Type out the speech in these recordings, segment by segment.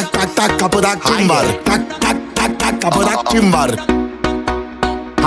tak tak tak kapıda kim var? Tak tak tak tak kapıda kim var?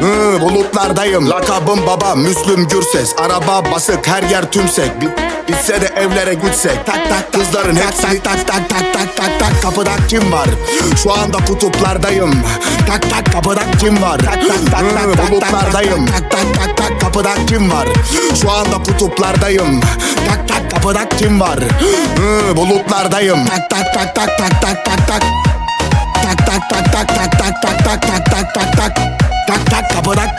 Hı, bulutlardayım Lakabım baba Müslüm Gürses Araba basık her yer tümsek Bi- Bitse de evlere gitsek Tak tak kızların hepsini tak tak tak tak tak tak Kapıda kim var? Şu anda kutuplardayım Tak tak kapıda kim var? Tak tak tak tak bulutlardayım Tak tak tak tak kapıda kim var? Şu anda kutuplardayım Tak tak kapıda kim var? Hı, bulutlardayım Tak tak tak tak tak tak tak tak Tak tak tak tak tak tak tak tak tak tak tak tak Tak tak